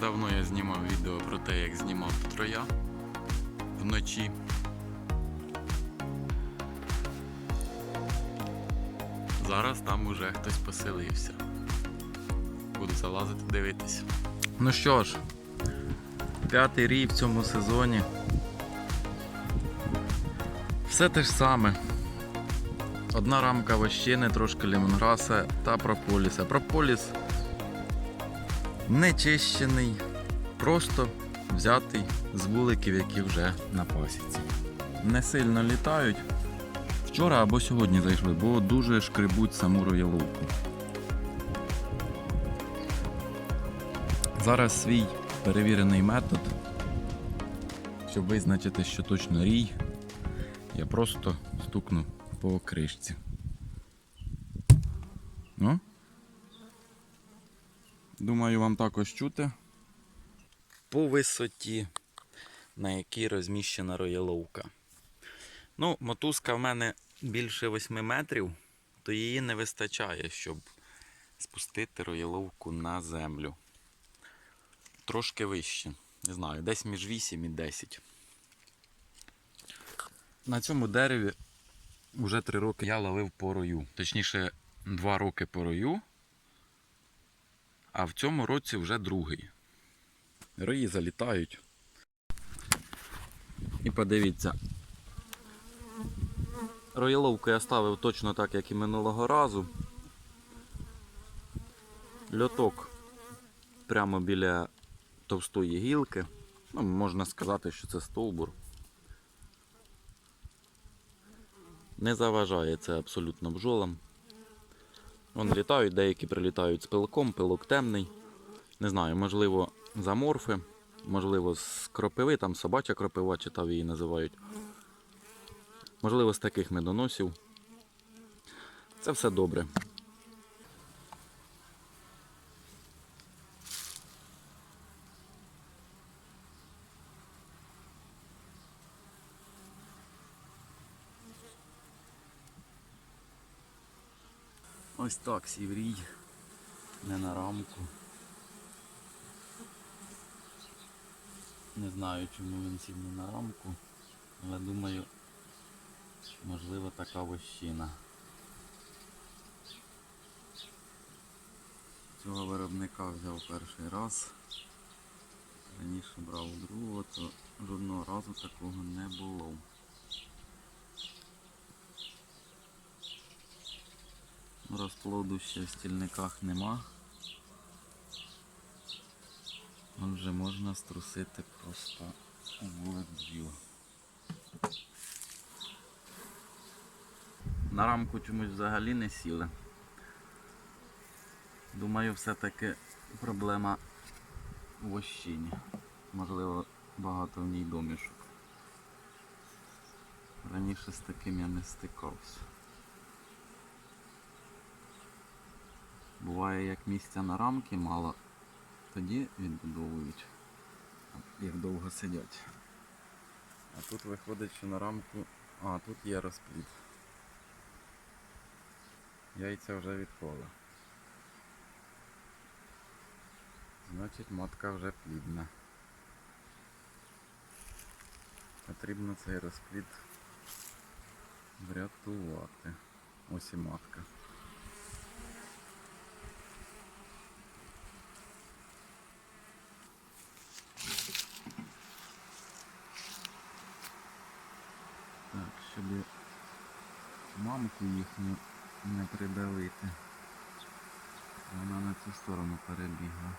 давно я знімав відео про те, як знімав троя вночі. Зараз там уже хтось поселився. Буду залазити дивитись. Ну що ж, п'ятий рій в цьому сезоні. Все те ж саме. Одна рамка вощини, трошки лімонграса та прополіса. Прополіс не чищений, просто взятий з вуликів, які вже на пасіці. Не сильно літають. Вчора або сьогодні зайшли, бо дуже шкребуть саму рояловку. Зараз свій перевірений метод, щоб визначити, що точно рій, я просто стукну по кришці. Ну? Думаю, вам також чути. По висоті, на якій розміщена рояловка. Ну, мотузка в мене більше 8 метрів, то її не вистачає, щоб спустити рояловку на землю. Трошки вище. Не знаю, десь між 8 і 10. На цьому дереві вже 3 роки я ловив по рою. Точніше, 2 роки по рою. А в цьому році вже другий. Рої залітають. І подивіться. Рояловку я ставив точно так, як і минулого разу. Льоток прямо біля товстої гілки. Ну, можна сказати, що це стовбур. Не заважає це абсолютно бджолам. Вон літають, деякі прилітають з пилком, пилок темний. Не знаю, можливо, заморфи, можливо, з кропиви, там собача кропива, читав її називають. Можливо, з таких медоносів. Це все добре. Ось так сіврій, не на рамку. Не знаю, чому він сів не на рамку, але думаю, можливо така вощина. Цього виробника взяв перший раз. Раніше брав другого, то жодного разу такого не було. Розплоду ще в стільниках нема. Отже, можна струсити просто вулик бджіл. На рамку чомусь взагалі не сіли. Думаю, все-таки проблема в ощині. Можливо, багато в ній домішок. Раніше з таким я не стикався. Буває, як місця на рамки мало, тоді відбудовують, як довго сидять. А тут виходить, що на рамку... А, тут є розплід. Яйця вже відколи. Значить матка вже плідна. Потрібно цей розплід врятувати. Ось і матка. Так, щоб мамку їхню не придавити. Вона на цю сторону перебігла.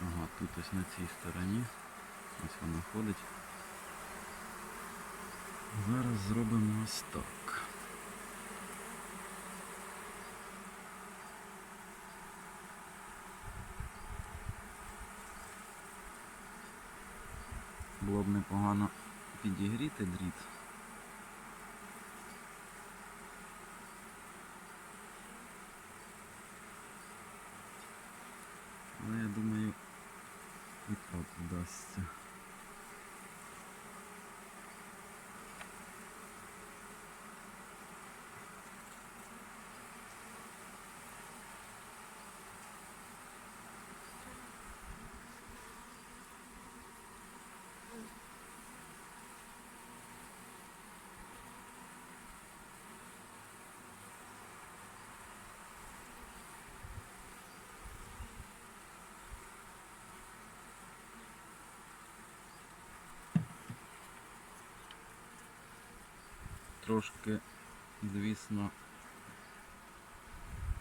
Ага, тут ось на цій стороні. Ось вона ходить. Зараз зробимо ось так. Було б непогано підігріти дріт. Але я думаю, І так вдасться. Трошки, звісно,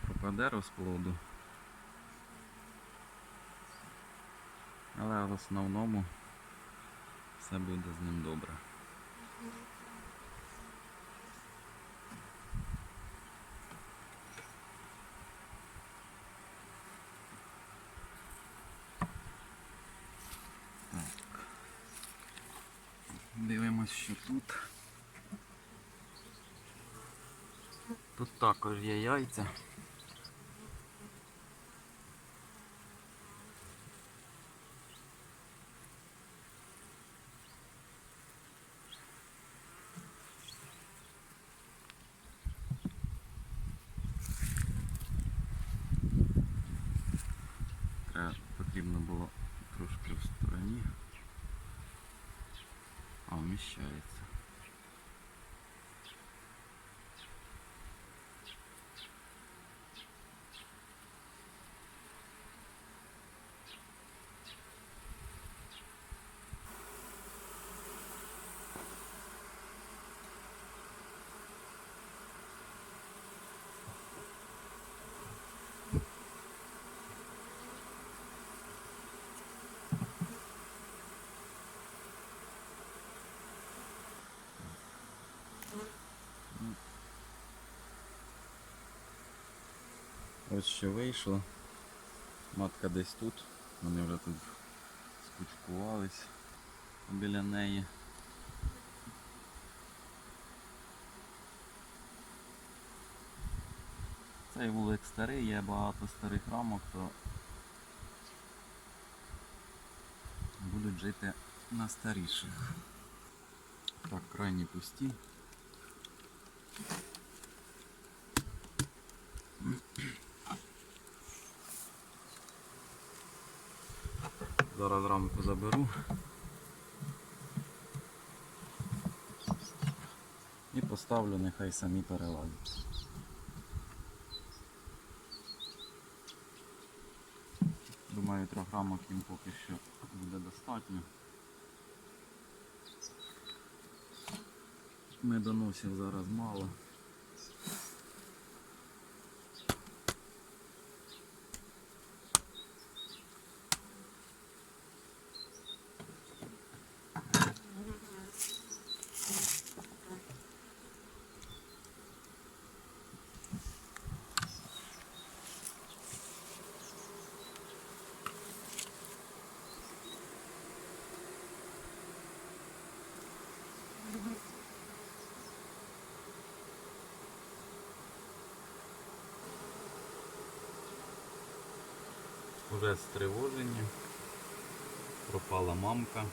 пропаде розплоду. Але в основному все буде з ним добре. Дивимось, що тут. Тут також є яйця. Треба, потрібно було трошки в стороні. А, вміщається. Ось що вийшло. Матка десь тут. Вони вже тут скучкувались біля неї. Цей вулик старий, є багато старих рамок, то будуть жити на старіших. Так, крайні пусті. Зараз рамку заберу. І поставлю, нехай самі переладять. Думаю, трьох рамок їм поки що буде достатньо. Медоносів зараз мало. Уже стривожені. Пропала мамка.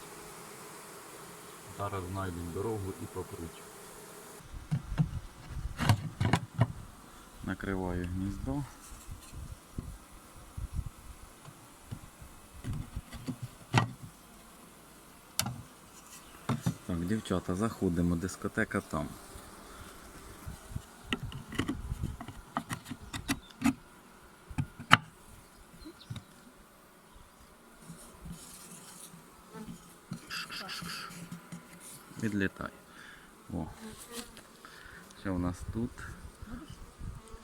Зараз знайдуть дорогу і попруть. Накриваю гніздо. Так, дівчата, заходимо, дискотека там. Відлітай. О. Що у нас тут?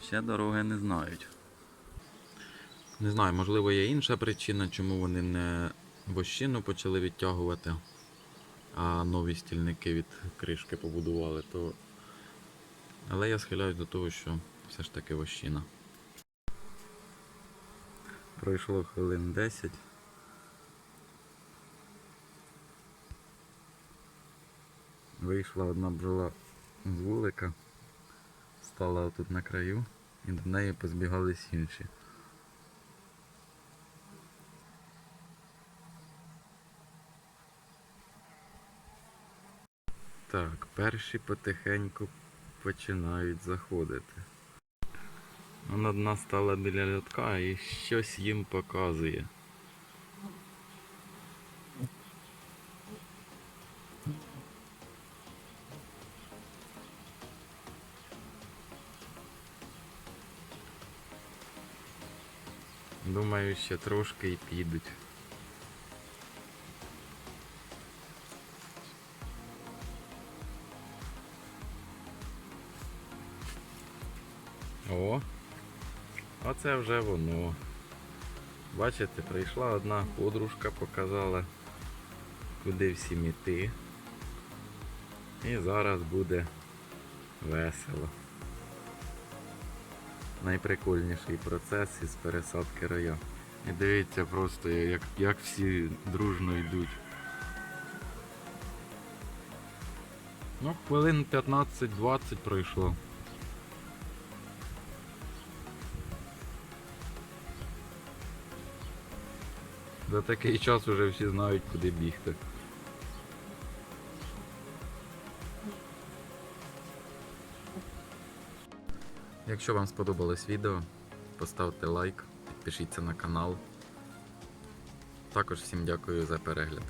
Ще дороги не знають. Не знаю, можливо, є інша причина, чому вони не вощину почали відтягувати, а нові стільники від кришки побудували, то. Але я схиляюсь до того, що все ж таки вощина. Пройшло хвилин 10. Вийшла одна бджола з вулика, стала тут на краю і до неї позбігались інші. Так, перші потихеньку починають заходити. Вона одна стала біля льотка і щось їм показує. Думаю, ще трошки і підуть. О, оце вже воно. Бачите, прийшла одна подружка, показала, куди всім іти. І зараз буде весело. Найприкольніший процес із пересадки роя. І дивіться просто, як, як всі дружно йдуть. Ну, хвилин 15-20 пройшло. За такий час вже всі знають, куди бігти. Якщо вам сподобалось відео, поставте лайк, підпишіться на канал. Також всім дякую за перегляд.